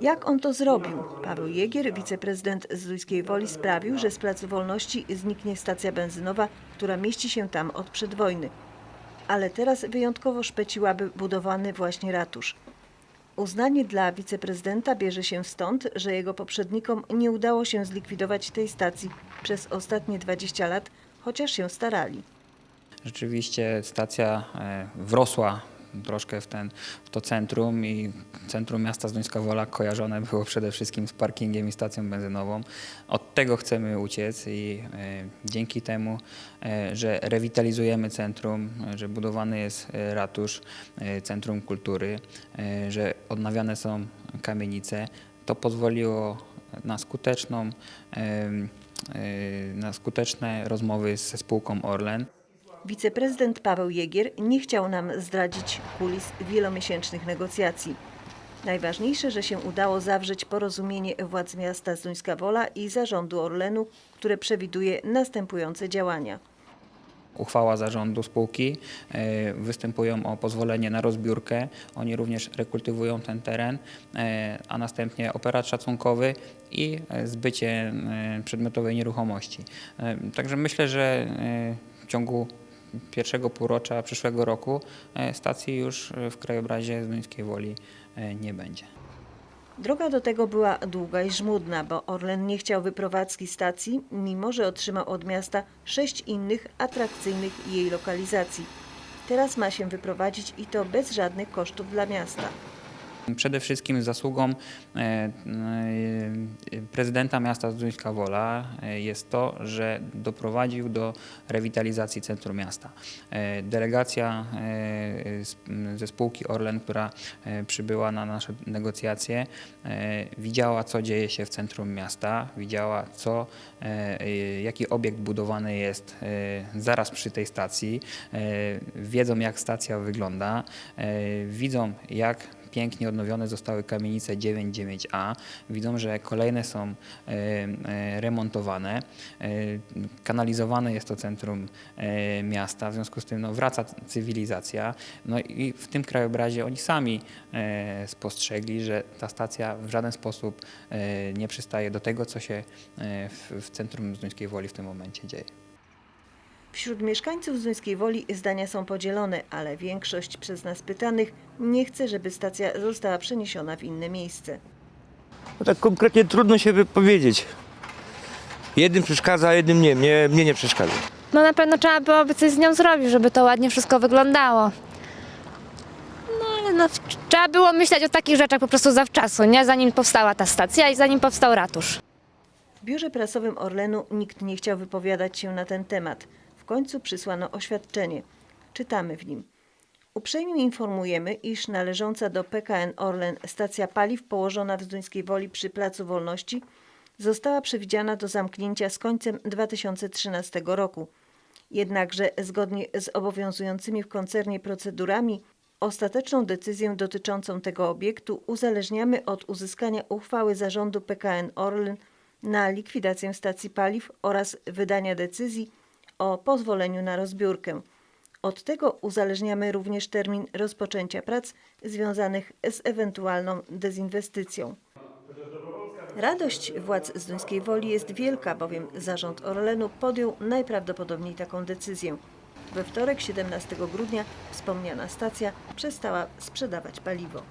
Jak on to zrobił? Paweł Jegier, wiceprezydent Zdójskiej Woli, sprawił, że z Placu Wolności zniknie stacja benzynowa, która mieści się tam od przedwojny. Ale teraz wyjątkowo szpeciłaby budowany właśnie ratusz. Uznanie dla wiceprezydenta bierze się stąd, że jego poprzednikom nie udało się zlikwidować tej stacji przez ostatnie 20 lat, chociaż się starali. Rzeczywiście stacja e, wrosła troszkę w, ten, w to centrum i centrum miasta Zduńska Wola kojarzone było przede wszystkim z parkingiem i stacją benzynową. Od tego chcemy uciec i e, dzięki temu, e, że rewitalizujemy centrum, że budowany jest e, ratusz, centrum kultury, że odnawiane są kamienice, to pozwoliło na skuteczną na skuteczne rozmowy ze spółką Orlen. Wiceprezydent Paweł Jegier nie chciał nam zdradzić kulis wielomiesięcznych negocjacji. Najważniejsze, że się udało zawrzeć porozumienie władz miasta Zduńska Wola i zarządu Orlenu, które przewiduje następujące działania. Uchwała zarządu spółki, e, występują o pozwolenie na rozbiórkę. Oni również rekultywują ten teren, e, a następnie operat szacunkowy i e, zbycie przedmiotowej nieruchomości. Także myślę, że w ciągu pierwszego półrocza przyszłego roku e, stacji już w krajobrazie Zduńskiej Woli e, nie będzie. Droga do tego była długa i żmudna, bo Orlen nie chciał wyprowadzki stacji, mimo że otrzymał od miasta sześć innych atrakcyjnych jej lokalizacji. Teraz ma się wyprowadzić i to bez żadnych kosztów dla miasta. Przede wszystkim zasługą e, e, prezydenta miasta Zduńska Wola e, jest to, że doprowadził do rewitalizacji centrum miasta. Delegacja ze spółki Orlen, która przybyła na nasze negocjacje, widziała co dzieje się w centrum miasta, widziała co, jaki obiekt budowany jest zaraz przy tej stacji, wiedzą jak stacja wygląda, widzą jak pięknie odnowione zostały kamienice 9, 9A. Widzą, że kolejne są e, e, remontowane. E, kanalizowane jest to centrum miasta, w związku z tym no, wraca cywilizacja. No i w tym krajobrazie oni sami spostrzegli, że ta stacja w żaden sposób nie przystaje do tego, co się w centrum Zduńskiej Woli w tym momencie dzieje. Wśród mieszkańców Zduńskiej Woli zdania są podzielone, ale większość przez nas pytanych nie chce, żeby stacja została przeniesiona w inne miejsce. No tak konkretnie trudno się wypowiedzieć. Jednym przeszkadza, a jednym nie. Mnie, mnie nie przeszkadza. No na pewno trzeba byłoby coś z nią zrobić, żeby to ładnie wszystko wyglądało. No ale no, trzeba było myśleć o takich rzeczach po prostu zawczasu, nie? Zanim powstała ta stacja i zanim powstał ratusz. W biurze prasowym Orlenu nikt nie chciał wypowiadać się na ten temat. Końcu przysłano oświadczenie. Czytamy w nim. Uprzejmie informujemy, iż należąca do PKN Orlen stacja paliw położona w Zduńskiej Woli przy Placu Wolności została przewidziana do zamknięcia z końcem 2013 roku. Jednakże zgodnie z obowiązującymi w koncernie procedurami ostateczną decyzję dotyczącą tego obiektu uzależniamy od uzyskania uchwały zarządu PKN Orlen na likwidację stacji paliw oraz wydania decyzji o pozwoleniu na rozbiórkę. Od tego uzależniamy również termin rozpoczęcia prac związanych z ewentualną dezinwestycją. Radość władz Zduńskiej Woli jest wielka, bowiem zarząd Orlenu podjął najprawdopodobniej taką decyzję. We wtorek 17 grudnia wspomniana stacja przestała sprzedawać paliwo.